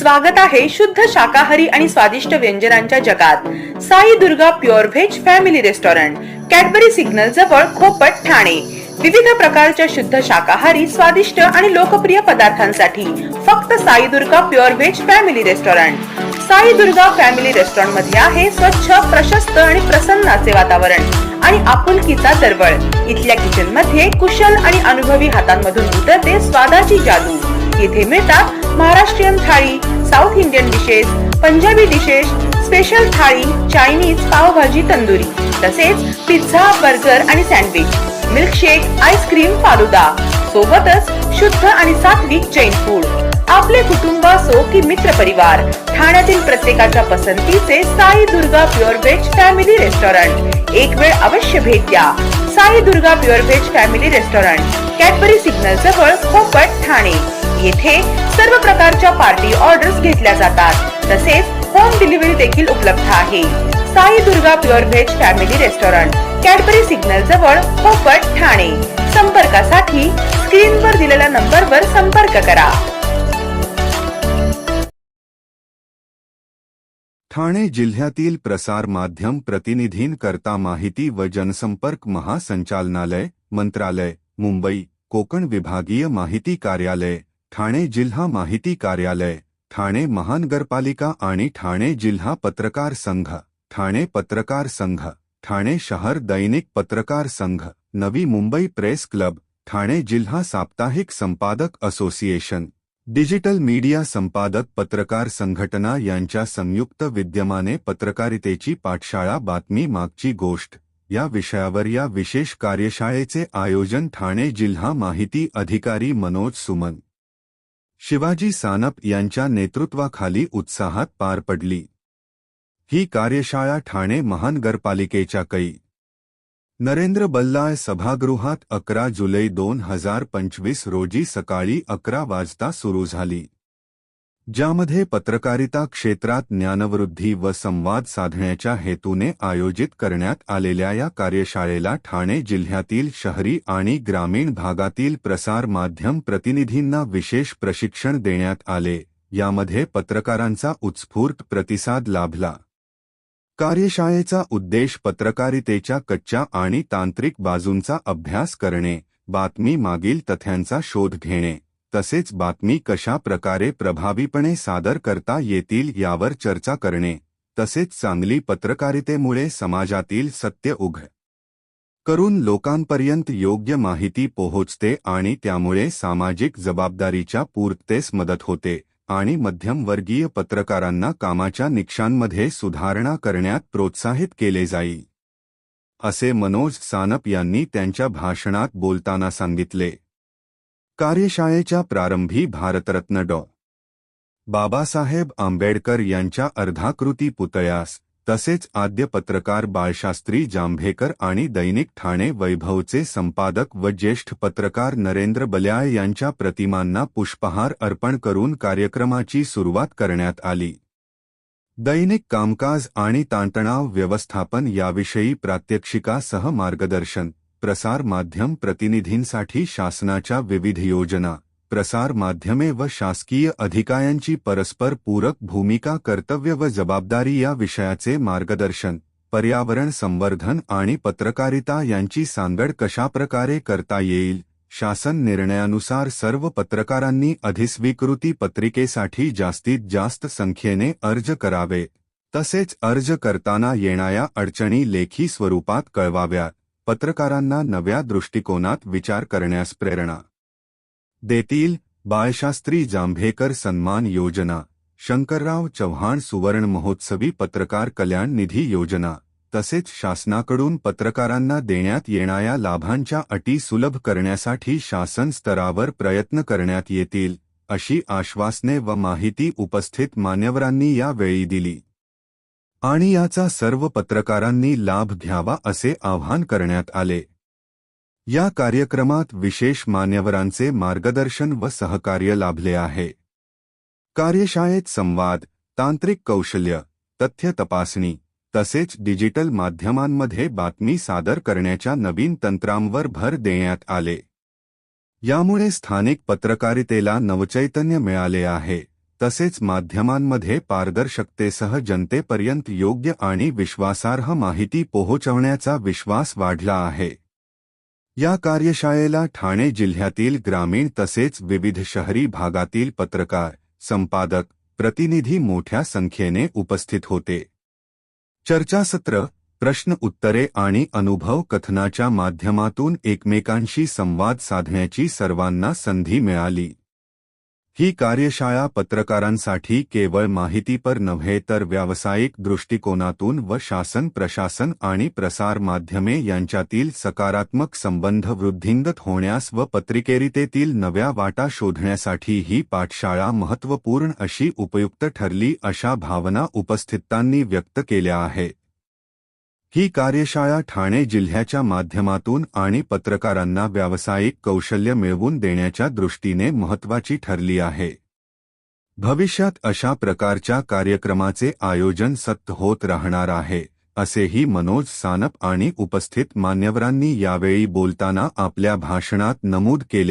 स्वागत आहे शुद्ध शाकाहारी आणि स्वादिष्ट व्यंजनांच्या जगात. Sai Durga pure veg family restaurant Cadbury signal जवळ खोपट ठाणे. विविध प्रकारच्या शुद्ध शाकाहारी स्वादिष्ट आणि लोकप्रिय पदार्थांसाठी फक्त Sai Durga pure veg family restaurant. Sai Durga family रेस्टॉरंटमध्ये आहे स्वच्छ प्रशस्त आणि प्रसन्न असे वातावरण आणि आपुलकीचा दरवळ. इथल्या किचनमध्ये कुशल आणि अनुभवी हातांमधून उतरते स्वादाची जादू. येथे मिळतात Maharashtrian thali south Indian dishes Punjabi dishes special thali Chinese pav bhaji tandoori तसेच पिझ्झा बर्गर आणि sandwich milkshake ice cream falooda. सोबतच शुद्ध आणि सात्विक जैन फूड आपले कुटुंब असो की मित्र परिवार ठाण्यातील प्रत्येकाच्या पसंतीचे Sai Durga pure veg family restaurant एक वेळ अवश्य भेट द्या. Sai Durga pure veg family restaurant Cadbury signal जवळ खोपट ठाणे. येथे सर्व प्रकारच्या पार्टी ऑर्डर्स घेतल्या जातात. तसेच होम डिलिव्हरी देखील उपलब्ध आहे. Sai Durga pure veg family restaurant Cadbury signal जवळ पोपट ठाणे. संपर्कासाठी स्क्रीनवर दिलेल्या नंबरवर संपर्क करा. ठाणे जिल्ह्यातील प्रसार माध्यम प्रतिनिधींकरता माहिती व जनसंपर्क महासंचालनालय मंत्रालय मुंबई कोकण विभागीय माहिती कार्यालय. ठाणे जिल्हा माहिती कार्यालय ठाणे महानगरपालिका आणि ठाणे जिल्हा पत्रकार संघ ठाणे पत्रकार संघ ठाणे शहर दैनिक पत्रकार संघ नवी मुंबई प्रेस क्लब ठाणे जिल्हा साप्ताहिक संपादक असोसिएशन डिजिटल मीडिया संपादक पत्रकार संघटना यांच्या संयुक्त विद्यमाने पत्रकारितेची पाठशाळा बातमी मागची गोष्ट. या विषयावर या विशेष कार्यशाळेचे आयोजन ठाणे जिल्हा माहिती अधिकारी मनोज सुमन शिवाजी सानप यांच्या नेतृत्वाखाली उत्साहात पार पडली. ही कार्यशाळा ठाणे महानगरपालिकेच्या कै नरेंद्र बल्लाळ सभागृहात अकरा जुलै दोन हजार पंचवीस रोजी सकाळी अकरा वाजता सुरू झाली. ज्यामध्ये पत्रकारिता क्षेत्रात ज्ञानवृद्धी व संवाद साधण्याच्या हेतूने आयोजित करण्यात आलेल्या या कार्यशाळेला ठाणे जिल्ह्यातील शहरी आणि ग्रामीण भागातील प्रसार माध्यम प्रतिनिधींना विशेष प्रशिक्षण देण्यात आले. यामध्ये पत्रकारांचा उत्स्फूर्त प्रतिसाद लाभला. कार्यशाळेचा उद्देश पत्रकारितेच्या कच्च्या आणि तांत्रिक बाजूंचा अभ्यास करणे. बातमी मागील तथ्यांचा शोध घेणे. तसेच बातमी कशा प्रकारे प्रभावीपणे सादर करता येतील यावर चर्चा करणे तसेच चांगली पत्रकारितेमुळे समाजातील सत्य उघ करून लोकांपर्यंत योग्य माहिती पोहोचते आणि त्यामुळे सामाजिक जबाबदारीच्या पूर्ततेस मदत होते आणि मध्यमवर्गीय पत्रकारांना कामाच्या निकषांमध्ये सुधारणा करण्यात प्रोत्साहित केले जाईल. असे मनोज सानप यांनी त्यांच्या भाषणात बोलताना सांगितले. कार्यशाळेच्या प्रारंभी भारतरत्न डॉ. बाबासाहेब आंबेडकर यांच्या अर्धाकृती पुतळ्यास तसेच आद्य पत्रकार बाळशास्त्री जांभेकर आणि दैनिक ठाणे वैभवचे संपादक व ज्येष्ठ पत्रकार नरेंद्र बल्याळ यांच्या प्रतिमांना पुष्पहार अर्पण करून कार्यक्रमाची सुरुवात करण्यात आली. दैनिक कामकाज आणि ताणतणाव व्यवस्थापन याविषयी प्रात्यक्षिकासह मार्गदर्शन प्रसार माध्यम प्रतिनिधींसाठी शासनाच्या विविध योजना प्रसार माध्यमे व शासकीय अधिकाऱ्यांची परस्पर पूरक भूमिका कर्तव्य व जबाबदारी या विषयाचे मार्गदर्शन पर्यावरण संवर्धन आणि पत्रकारिता यांची सांगड कशाप्रकारे करता येईल शासन निर्णयानुसार सर्व पत्रकारांनी अधिस्वीकृती पत्रिकेसाठी जास्तीत जास्त संख्येने अर्ज करावे तसेच अर्ज करताना येणाऱ्या अडचणी लेखी स्वरूपात कळवाव्यात. पत्रकारांना नव्या दृष्टिकोनात विचार करण्यास प्रेरणा. देतील बाळशास्त्री जांभेकर सन्मान योजना शंकरराव चव्हाण सुवर्ण महोत्सवी पत्रकार कल्याण निधी योजना तसेच शासनाकडून पत्रकारांना देण्यात येणाऱ्या लाभांच्या अटी सुलभ करण्यासाठी शासन स्तरावर प्रयत्न करण्यात येतील अशी आश्वासने व माहिती उपस्थित मान्यवरांनी यावेळी दिली. आणि याचा सर्व पत्रकारांनी लाभ घ्यावा असे आवाहन करण्यात आले. या कार्यक्रमात विशेष मान्यवरांचे मार्गदर्शन व सहकार्य लाभले आहे. कार्यशाळेत संवाद तांत्रिक कौशल्य तथ्य तपासणी तसेच डिजिटल माध्यमांमध्ये बातमी सादर करण्याच्या नवीन तंत्रांवर भर देण्यात आले. यामुळे स्थानिक पत्रकारितेला नवचैतन्य मिळाले आहे. तसेच माध्यमांमध्ये पारदर्शकतेसह जनतेपर्यंत योग्य आणि विश्वासार्ह माहिती पोहोचवण्याचा विश्वास वाढला आहे. या कार्यशाळेला ठाणे जिल्ह्यातील ग्रामीण तसेच विविध शहरी भागातील पत्रकार संपादक प्रतिनिधी मोठ्या संख्येने उपस्थित होते. चर्चासत्र प्रश्न उत्तरे आणि अनुभव कथनाच्या माध्यमातून एकमेकांशी संवाद साधण्याची सर्वांना संधी मिळाली. ही कार्यशाळा पत्रकारांसाठी केवळ माहितीपर नव्हे तर व्यावसायिक दृष्टिकोनातून व शासन प्रशासन आणि प्रसार माध्यमे यांच्यातील सकारात्मक संबंध वृद्धिंगत होण्यास व पत्रिकेरितेतील नव्या वाटा शोधण्यासाठी ही पाठशाळा महत्त्वपूर्ण अशी उपयुक्त ठरली अशा भावना उपस्थितांनी व्यक्त केल्या आहेत. ही कार्यशाळा ठाणे जिल्ह्याच्या माध्यमातून आणि पत्रकारांना व्यावसायिक कौशल्य मिळवून देण्याच्या दृष्टीने महत्त्वाची ठरली आहे. भविष्यात अशा प्रकारच्या कार्यक्रमाचे आयोजन सत्य होत राहणार आहे असेही मनोज सानप आणि उपस्थित मान्यवरांनी यावेळी बोलताना आपल्या भाषणात नमूद केले.